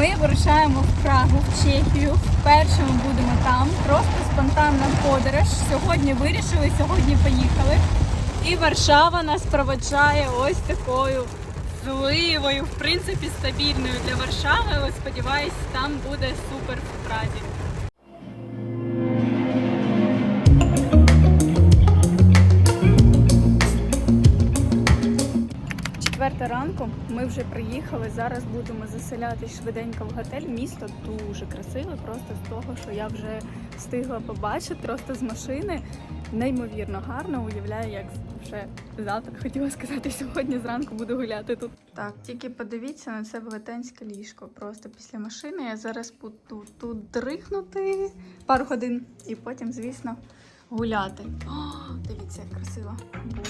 Ми вирушаємо в Прагу, в Чехію. Вперше ми будемо там. Просто спонтанна подорож. Сьогодні вирішили, сьогодні поїхали. І Варшава нас проводжає ось такою зливою, в принципі, стабільною для Варшави, але сподіваюсь, там буде супер в Празі. Четверта ранку ми вже приїхали. Зараз будемо заселятись швиденько в готель. Місто дуже красиве, просто з того, що я вже встигла побачити, просто з машини. Неймовірно гарно. Уявляю, як вже завтра хотіла сказати, сьогодні зранку буду гуляти тут. Так, тільки подивіться на це велетенське ліжко. Просто після машини я зараз буду тут дрихнути пару годин і потім, звісно, гуляти. О, дивіться, як красиво.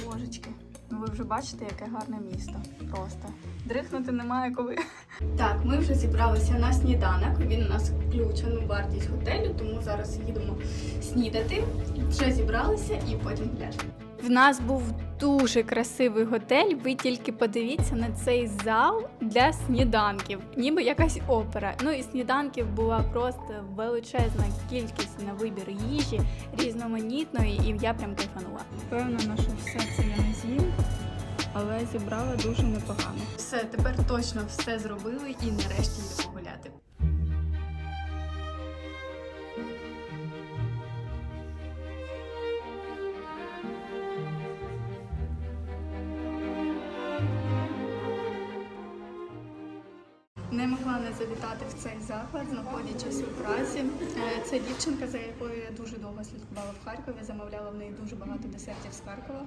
Божечки. Ви вже бачите, яке гарне місто. Просто дрихнути немає коли. Так, ми вже зібралися на сніданок. Він у нас включений у вартість готелю, тому зараз їдемо снідати. Вже зібралися і потім гуляти. В нас був дуже красивий готель. Ви тільки подивіться на цей зал для сніданків, ніби якась опера. Ну і сніданків була просто величезна кількість на вибір їжі, різноманітної, і я прям кайфанула. Впевнена, що все це я не з'їм, але зібрала дуже непогано. Все, тепер точно все зробили і нарешті йдемо завітати в цей заклад, знаходячись у Празі. Е, Це дівчинка, за якою я дуже довго слідкувала в Харкові, замовляла в неї дуже багато десертів з Харкова.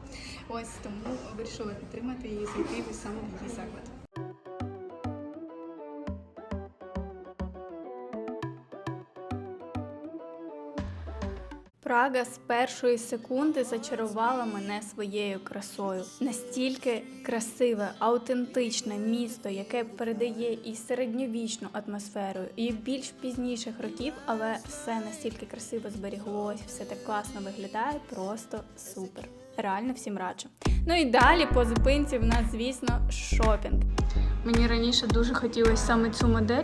Ось тому вирішила підтримати її зайти саме в її заклад. Прага з першої секунди зачарувала мене своєю красою. Настільки красиве, аутентичне місто, яке передає і середньовічну атмосферу, і більш пізніших років, але все настільки красиво зберіглось, все так класно виглядає, просто супер. Реально всім раджу. Ну і далі по зупинці в нас, звісно, шопінг. Мені раніше дуже хотілося саме цю модель.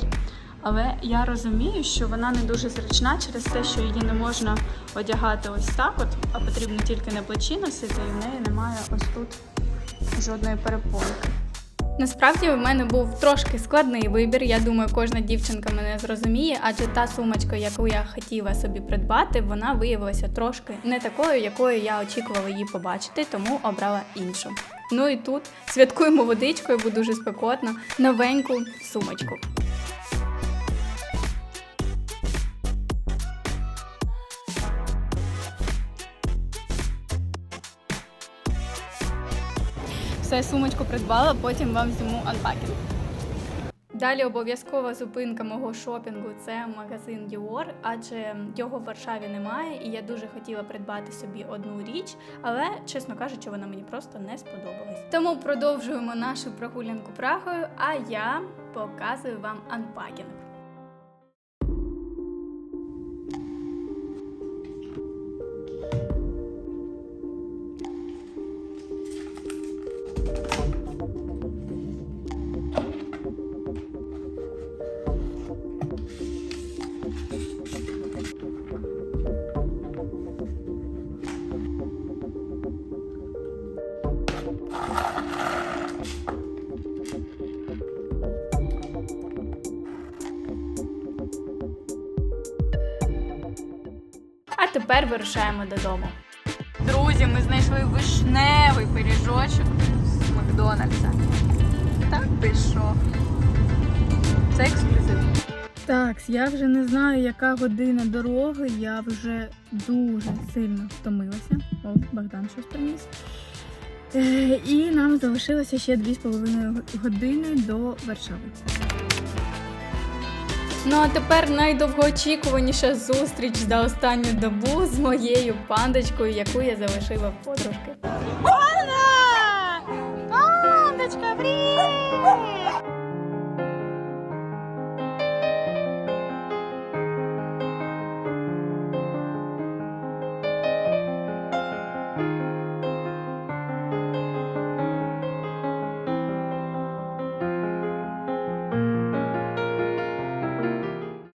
Але я розумію, що вона не дуже зручна через те, що її не можна одягати ось так, от, а потрібно тільки на плечі носити, і в неї немає ось тут жодної перепонки. Насправді у мене був трошки складний вибір. Я думаю, кожна дівчинка мене зрозуміє, адже та сумочка, яку я хотіла собі придбати, вона виявилася трошки не такою, якою я очікувала її побачити, тому обрала іншу. Ну і тут святкуємо водичкою, бо дуже спекотно, новеньку сумочку. Все, сумочку придбала, потім вам зніму анпакінг. Далі обов'язкова зупинка мого шопінгу це магазин Dior, адже його в Варшаві немає, і я дуже хотіла придбати собі одну річ, але, чесно кажучи, вона мені просто не сподобалась. Тому продовжуємо нашу прогулянку Прагою, а я показую вам анпакінг. А тепер вирушаємо додому. Друзі, ми знайшли вишневий пиріжочок з Макдональдса. Так що? Це ексклюзив. Так, я вже не знаю, яка година дороги. Я вже дуже сильно втомилася. О, Богдан щось приніс. Е, і нам залишилося ще 2,5 години до Варшави. Ну а тепер найдовгоочікуваніша зустріч за останню добу з моєю пандочкою, яку я залишила в подружки. Пана! Пандочка, привіт!